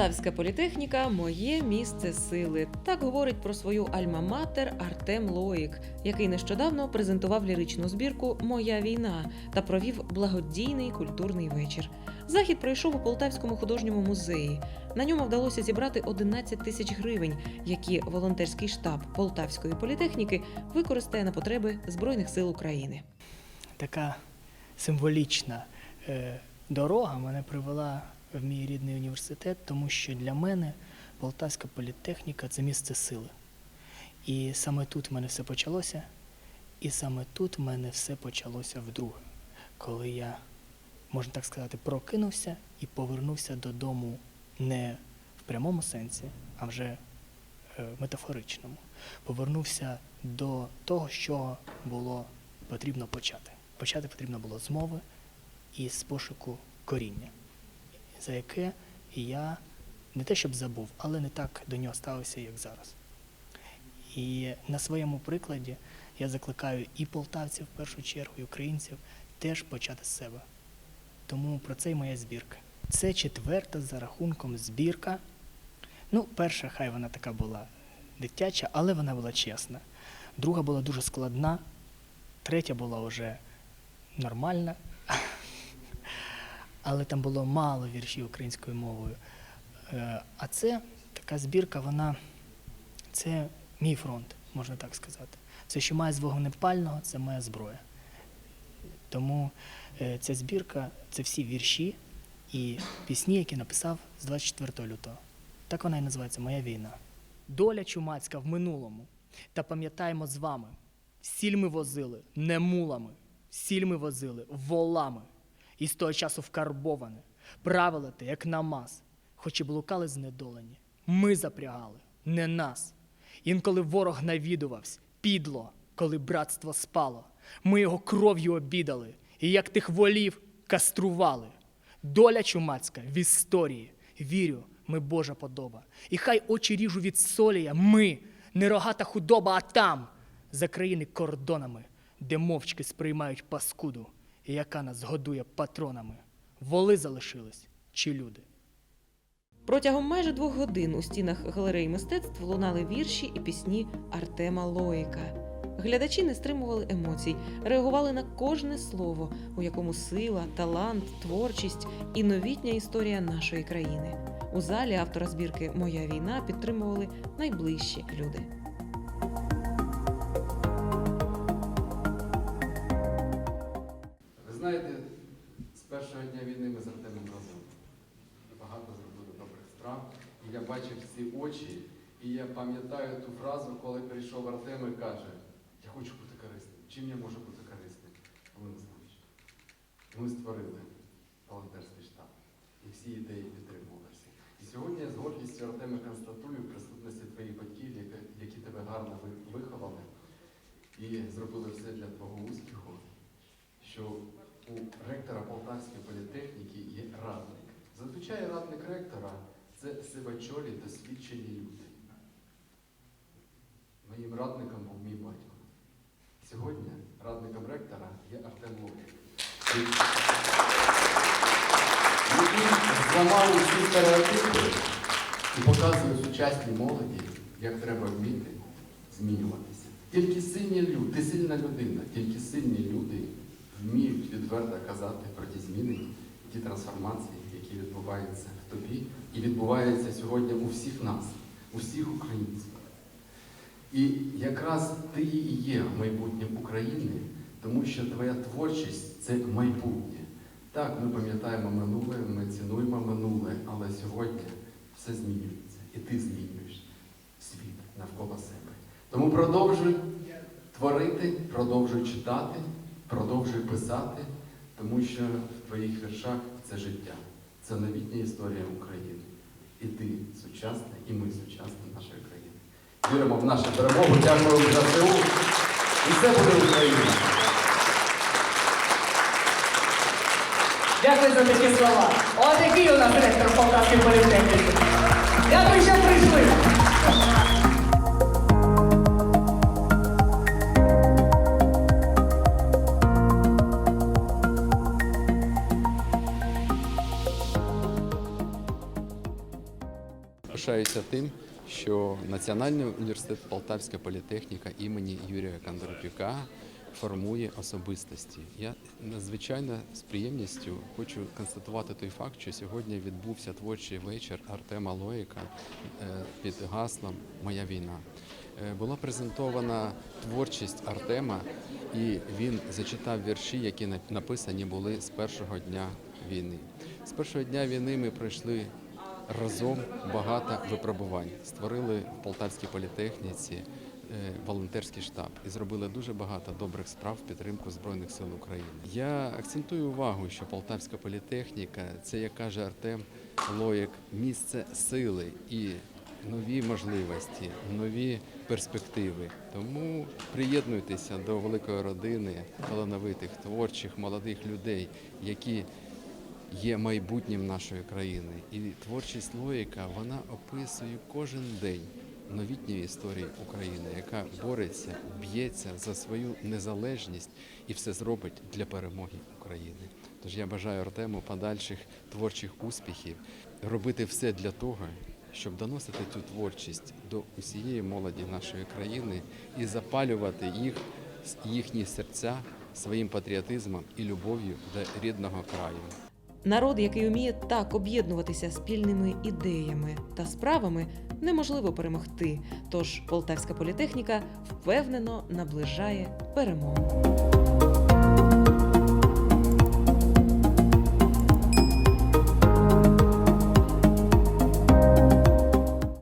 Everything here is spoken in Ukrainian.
Полтавська політехніка моє місце сили. Так говорить про свою альма-матер Артем Лоїк, який нещодавно презентував ліричну збірку Моя війна та провів благодійний культурний вечір. Захід пройшов у Полтавському художньому музеї. На ньому вдалося зібрати 11 тисяч гривень, які волонтерський штаб Полтавської політехніки використає на потреби Збройних сил України. така символічна е, дорога мене привела в мій рідний університет, тому що для мене Полтавська політехніка це місце сили. І саме тут в мене все почалося, і саме тут в мене все почалося вдруге, коли я, можна так сказати, прокинувся і повернувся додому не в прямому сенсі, а вже е, метафоричному. Повернувся до того, що було потрібно почати. Почати потрібно було з мови і з пошуку коріння, за яке я не те щоб забув, але не так до нього ставився, як зараз. І на своєму прикладі я закликаю і полтавців в першу чергу, і українців теж почати з себе. Тому про це й моя збірка. Це четверта за рахунком збірка. Ну, перша, хай вона така була дитяча, але вона була чесна. Друга була дуже складна, третя була вже нормальна, але там було мало віршів українською мовою. Е, А це така збірка, вона це мій фронт, можна так сказати. Це, що має з вогнепального, це моя зброя. Тому е, ця збірка це всі вірші і пісні, які написав з 24 лютого. Так вона і називається Моя війна. Доля чумацька в минулому. Та пам'ятаємо з вами. Сіль ми возили не мулами, сіль ми возили волами. І з того часу вкарбоване. Правила те, як намаз, хоч і блукали знедолені. Ми запрягали, не нас. Інколи ворог навідувався, підло, коли братство спало. Ми його кров'ю обідали, і як тих волів кастрували. Доля чумацька в історії. Вірю, ми Божа подоба. І хай очі ріжу від солія, ми, не рогата худоба, а там, за країни кордонами, де мовчки сприймають паскуду, і яка нас годує патронами. Воли залишились чи люди? Протягом майже двох годин у стінах галереї мистецтв лунали вірші і пісні Артема Лоїка. Глядачі не стримували емоцій, реагували на кожне слово, у якому сила, талант, творчість і новітня історія нашої країни. У залі автора збірки Моя війна підтримували найближчі люди. Очі, і я пам'ятаю ту фразу, коли прийшов Артем і каже, я хочу бути корисним. Чим я можу бути корисним? Олена Станич, ми створили волонтерський штаб. І всі ідеї підтримувалися. І сьогодні я з гордістю Артема констатую в присутності твоїх батьків, які тебе гарно виховали і зробили все для твого успіху, що у ректора Полтавської політехніки є радник. Зазвичай радник ректора це сивачолі досвідчені люди. Моїм радником був мій батько. Сьогодні радником ректора є Артем Ловик. Він зламав усі стереотипи і показує сучасній молоді, як треба вміти змінюватися. Тільки сильні люди, ти сильна людина, тільки сильні люди вміють відверто казати про ті зміни, ті трансформації, які відбуваються в тобі і відбуваються сьогодні у всіх нас, у всіх українців. І якраз ти і є майбутнім України, тому що твоя творчість це майбутнє. Так, ми пам'ятаємо минуле, ми цінуємо минуле, але сьогодні все змінюється, і ти змінюєш світ навколо себе. Тому продовжуй творити, продовжуй читати, продовжуй писати, тому що твоїх віршах це життя, це новітня історія України. І ти сучасна, і ми сучасна нашої країни. Віримо в нашу перемогу, дякуємо за ЗСУ. І все буде Україна! Дякую за такі слова. Отакий у нас ректор Полтавської політехніки. Дякую, що прийшли. Пишаюся тим, що Національний університет Полтавська політехніка імені Юрія Кондратюка формує особистості. Я надзвичайно з приємністю хочу констатувати той факт, що сьогодні відбувся творчий вечір Артема Лоїка е, під гаслом Моя війна. Е, Була презентована творчість Артема, і він зачитав вірші, які написані були з першого дня війни. З першого дня війни ми пройшли разом багато випробувань. Створили в Полтавській політехніці е, волонтерський штаб і зробили дуже багато добрих справ в підтримку Збройних сил України. Я акцентую увагу, що Полтавська політехніка це, як каже Артем Лоєк, місце сили і нові можливості, нові перспективи. Тому приєднуйтеся до великої родини талановитих, творчих, молодих людей, які є майбутнім нашої країни. І творчість Лоїка вона описує кожен день новітньої історії України, яка бореться, б'ється за свою незалежність і все зробить для перемоги України. Тож я бажаю Артему подальших творчих успіхів, робити все для того, щоб доносити цю творчість до усієї молоді нашої країни і запалювати їх їхні серця своїм патріотизмом і любов'ю до рідного краю. Народ, який вміє так об'єднуватися спільними ідеями та справами, неможливо перемогти. Тож полтавська політехніка впевнено наближає перемогу.